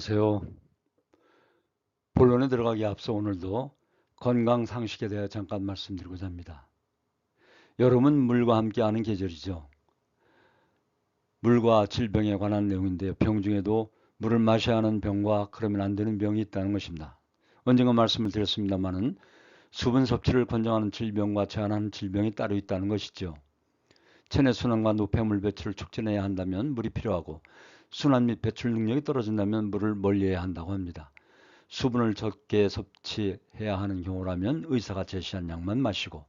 안녕하세요. 본론에 들어가기 앞서 오늘도 건강 상식에 대해 잠깐 말씀드리고자 합니다. 여름은 물과 함께하는 계절이죠. 물과 질병에 관한 내용인데요. 병 중에도 물을 마셔야 하는 병과 그러면 안 되는 병이 있다는 것입니다. 언젠가 말씀을 드렸습니다마는 수분 섭취를 권장하는 질병과 제한하는 질병이 따로 있다는 것이죠. 체내 순환과 노폐물 배출을 촉진해야 한다면 물이 필요하고 순환 및 배출 능력이 떨어진다면 물을 멀리해야 한다고 합니다. 수분을 적게 섭취해야 하는 경우라면 의사가 제시한 약만 마시고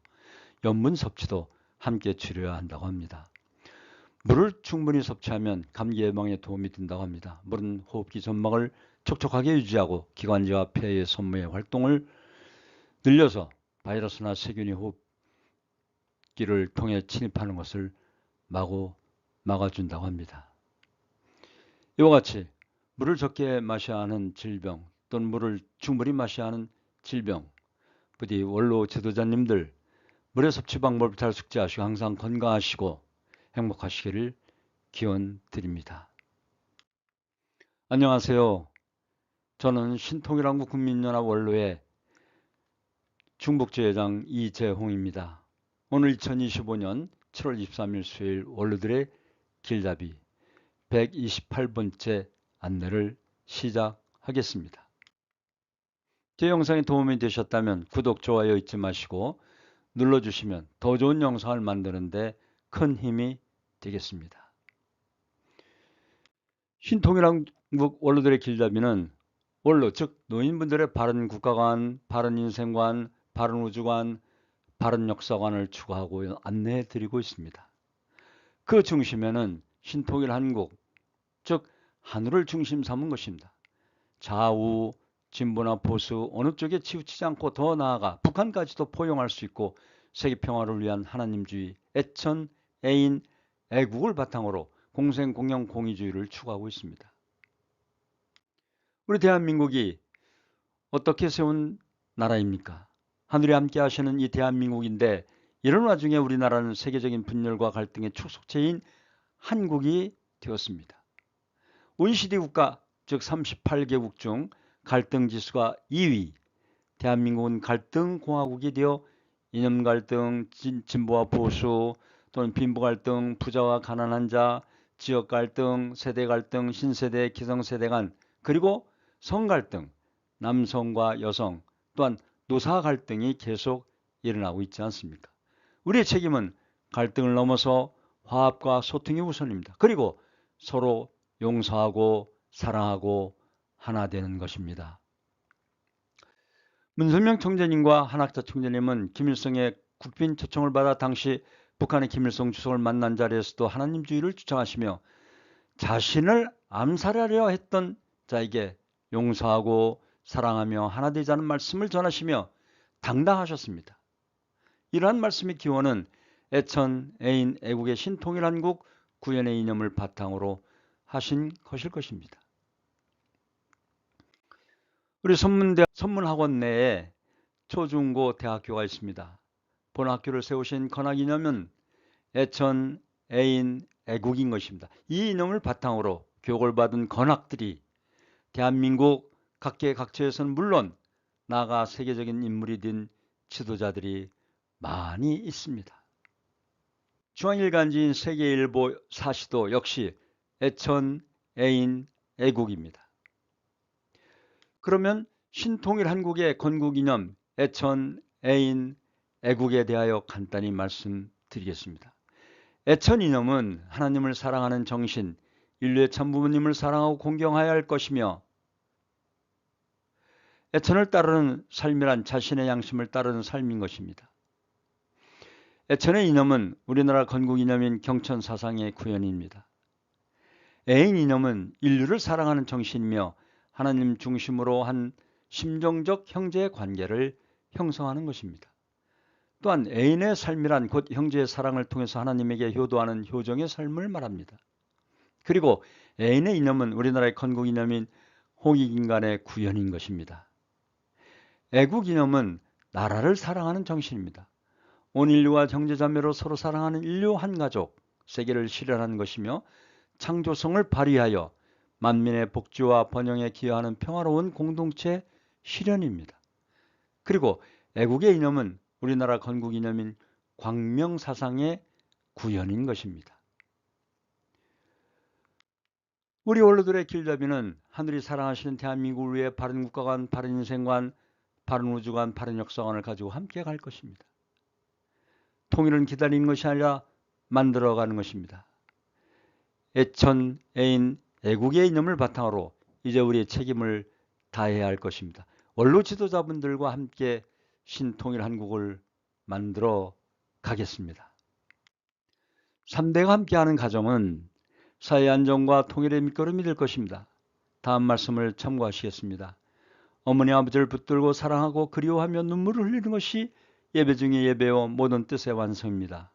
염분 섭취도 함께 줄여야 한다고 합니다. 물을 충분히 섭취하면 감기 예방에 도움이 된다고 합니다. 물은 호흡기 점막을 촉촉하게 유지하고 기관지와 폐의 선무의 활동을 늘려서 바이러스나 세균이 호흡기를 통해 침입하는 것을 막아준다고 합니다. 이와 같이 물을 적게 마셔야 하는 질병 또는 물을 충분히 마셔야 하는 질병 부디 원로 지도자님들 물의 섭취 방법을 잘 숙지하시고 항상 건강하시고 행복하시기를 기원 드립니다. 안녕하세요. 저는 신통일한국 국민연합 원로의 중복제회장 이재홍입니다. 오늘 2025년 7월 23일 수요일 원로들의 길잡이 128번째 안내를 시작하겠습니다. 제 영상이 도움이 되셨다면 구독, 좋아요 잊지 마시고 눌러주시면 더 좋은 영상을 만드는데 큰 힘이 되겠습니다. 신통일한국 원로들의 길잡이는 원로 즉 노인분들의 바른 국가관, 바른 인생관, 바른 우주관, 바른 역사관을 추구하고 안내해 드리고 있습니다. 그 중심에는 신통일 한국 즉 하늘을 중심 삼은 것입니다. 좌우, 진보나 보수 어느 쪽에 치우치지 않고 더 나아가 북한까지도 포용할 수 있고 세계 평화를 위한 하나님주의, 애천, 애인, 애국을 바탕으로 공생, 공영, 공의주의를 추구하고 있습니다. 우리 대한민국이 어떻게 세운 나라입니까? 하늘이 함께 하시는 이 대한민국인데 이런 와중에 우리나라는 세계적인 분열과 갈등의 축소체인 한국이 되었습니다. OECD 국가 즉 38개국 중 갈등 지수가 2위 대한민국은 갈등 공화국이 되어 이념 갈등, 진보와 보수 또는 빈부 갈등, 부자와 가난한 자, 지역 갈등, 세대 갈등, 신세대, 기성세대 간 그리고 성 갈등, 남성과 여성 또한 노사 갈등이 계속 일어나고 있지 않습니까? 우리의 책임은 갈등을 넘어서 화합과 소통이 우선입니다. 그리고 서로 용서하고 사랑하고 하나 되는 것입니다. 문선명 총재님과 한학자 총재님은 김일성의 국빈 초청을 받아 당시 북한의 김일성 주석을 만난 자리에서도 하나님주의를 주장하시며 자신을 암살하려 했던 자에게 용서하고 사랑하며 하나 되자는 말씀을 전하시며 당당하셨습니다. 이러한 말씀의 기원은 애천, 애인, 애국의 신통일 한국 구현의 이념을 바탕으로 하신 것일 것입니다. 우리 선문대 선문학원 내에 초중고 대학교가 있습니다. 본 학교를 세우신 건학 이념은 애천, 애인, 애국인 것입니다. 이 이념을 바탕으로 교육을 받은 건학들이 대한민국 각계각처에서는 물론 나아가 세계적인 인물이 된 지도자들이 많이 있습니다. 중앙일간지인 세계일보 사시도 역시 애천, 애인, 애국입니다. 그러면 신통일 한국의 건국 이념, 애천, 애인, 애국에 대하여 간단히 말씀드리겠습니다. 애천 이념은 하나님을 사랑하는 정신, 인류의 참부모님을 사랑하고 공경하여야 할 것이며 애천을 따르는 삶이란 자신의 양심을 따르는 삶인 것입니다. 애천의 이념은 우리나라 건국 이념인 경천 사상의 구현입니다. 애인 이념은 인류를 사랑하는 정신이며 하나님 중심으로 한 심정적 형제의 관계를 형성하는 것입니다. 또한 애인의 삶이란 곧 형제의 사랑을 통해서 하나님에게 효도하는 효정의 삶을 말합니다. 그리고 애인의 이념은 우리나라의 건국 이념인 홍익인간의 구현인 것입니다. 애국 이념은 나라를 사랑하는 정신입니다. 온 인류와 형제자매로 서로 사랑하는 인류 한 가족, 세계를 실현하는 것이며 창조성을 발휘하여 만민의 복지와 번영에 기여하는 평화로운 공동체 실현입니다. 그리고 애국의 이념은 우리나라 건국 이념인 광명사상의 구현인 것입니다. 우리 원로들의 길잡이는 하늘이 사랑하시는 대한민국을 위해 바른 국가관, 바른 인생관, 바른 우주관, 바른 역사관을 가지고 함께 갈 것입니다. 통일은 기다리는 것이 아니라 만들어가는 것입니다. 애천, 애인, 애국의 이념을 바탕으로 이제 우리의 책임을 다해야 할 것입니다. 원로 지도자분들과 함께 신통일 한국을 만들어 가겠습니다. 3대가 함께하는 가정은 사회 안정과 통일의 밑거름이 될 것입니다. 다음 말씀을 참고하시겠습니다. 어머니 아버지를 붙들고 사랑하고 그리워하며 눈물을 흘리는 것이 예배 중의 예배요 모든 뜻의 완성입니다.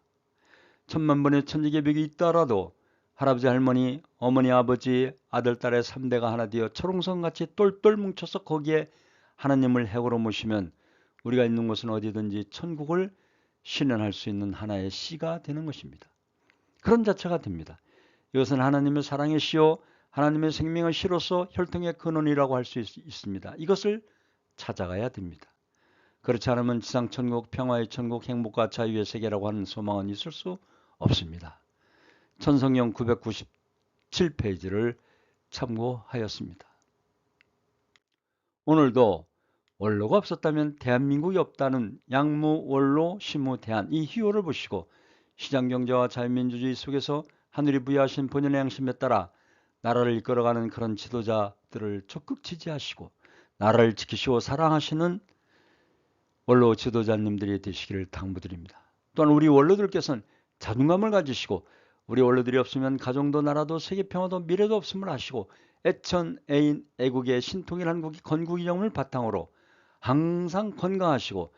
천만 번의 천지 개벽이 있더라도 할아버지 할머니 어머니 아버지 아들 딸의 3대가 하나 되어 초롱성같이 똘똘 뭉쳐서 거기에 하나님을 해고로 모시면 우리가 있는 곳은 어디든지 천국을 실현할 수 있는 하나의 씨가 되는 것입니다. 그런 자체가 됩니다. 이것은 하나님의 사랑의 씨요 하나님의 생명의 씨로서 혈통의 근원이라고 할 수 있습니다. 이것을 찾아가야 됩니다. 그렇지 않으면 지상 천국, 평화의 천국, 행복과 자유의 세계라고 하는 소망은 있을 수 없습니다. 천성령 997페이지를 참고하였습니다. 오늘도 원로가 없었다면 대한민국이 없다는 양무, 원로, 시무, 대한 이 희호를 보시고 시장경제와 자유민주주의 속에서 하늘이 부여하신 본연의 양심에 따라 나라를 이끌어가는 그런 지도자들을 적극 지지하시고 나라를 지키시고 사랑하시는 원로 지도자님들이 되시기를 당부드립니다. 또한 우리 원로들께서는 자존감을 가지시고 우리 원로들이 없으면 가정도 나라도 세계 평화도 미래도 없음을 아시고 애천 애인 애국의 신통일 한국이 건국 이념을 바탕으로 항상 건강하시고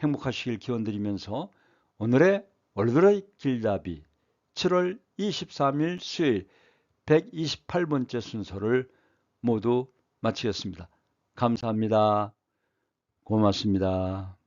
행복하시길 기원드리면서 오늘의 월드의 길잡이 7월 23일 수요일 128번째 순서를 모두 마치겠습니다. 감사합니다. 고맙습니다.